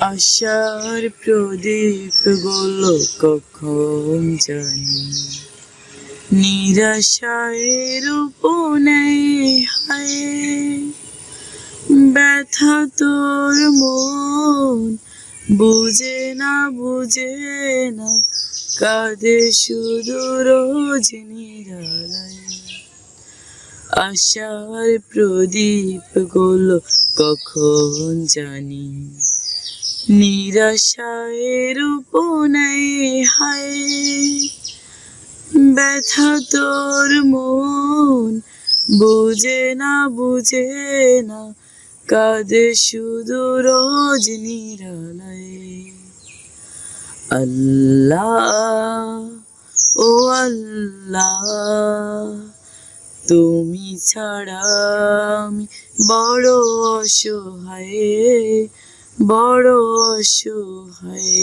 আশার প্রদীপগুলো কখন জানি। নিরাশায়ের উপনেই হায়। ব্যথা তোর মন বুঝে না বুঝে না। কাঁদে শুধু রোজ নিরালায়। আশার প্রদীপগুলো কখন জানি। নিরাশায়ের উপনায় হায়, ব্যথা তোর মন বুঝে না বুঝে না, কাঁদে শুধু রোজ নিরালায়। আল্লাহ, ও আল্লাহ, তুমি ছাড়া আমি বড় অসহায়। বড় অসহায়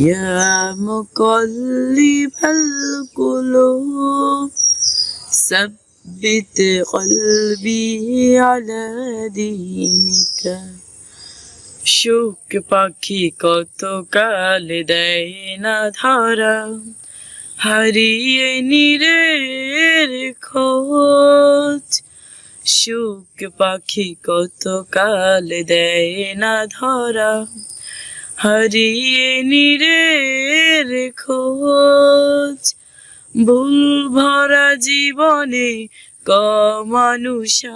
ইয়া মুকল্লিবাল কুলুব ثبت قلبي على دينك সুখ পাখি কত কাল দেয় না ধরা হারিয়ে নিরের খোঁজ সুখ পাখি কত কাল দেয় না ধরা? হারিয়ে নিরের খোঁজ। ভুল ভরা জীবনে কমানুষা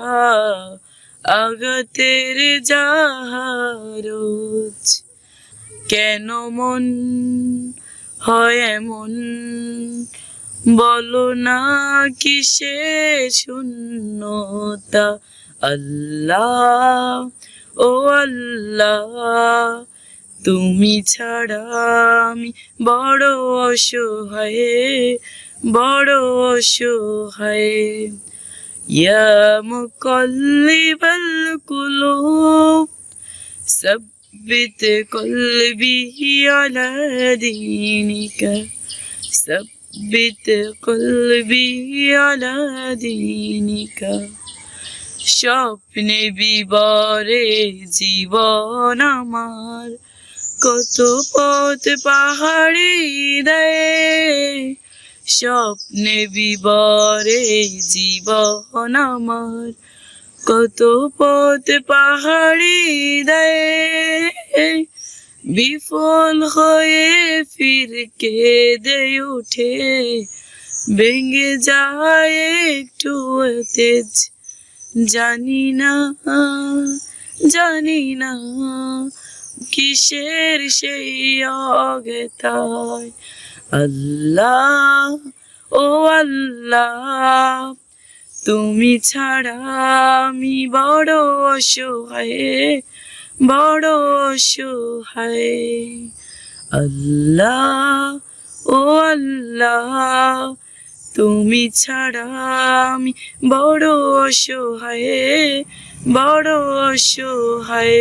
আগতের যাহারোজ কেন মন হয় এমন? বলো না কিসে শূন্যতা আল্লাহ ও আল্লাহ তুমি ছাড়া আমি বড় অসহায় বড় অসহায় ইয়া মুকল্লিবাল কুলুব ثبت قلبي على دينك ثبت قلبي على دينك স্বপ্নে বিবরে জীবন আমার কত পথ পাহাড়ি দেয় স্বপ্নে বিবরে জীবন আমার কত পথ পাহাড়ি দেয় বিফল হয়ে ফির কেঁদে উঠে, ভেঙে যায় একটু তেজ। জানি না জানি না কিসের সেই অগেতায় আল্লাহ, ও আল্লাহ, তুমি ছাড়া আমি বড় অসহায়। বড় অসহায়। আল্লাহ ও আল্লাহ তুমি ছাড়া আমি বড় অসহায় বড় অসহায়।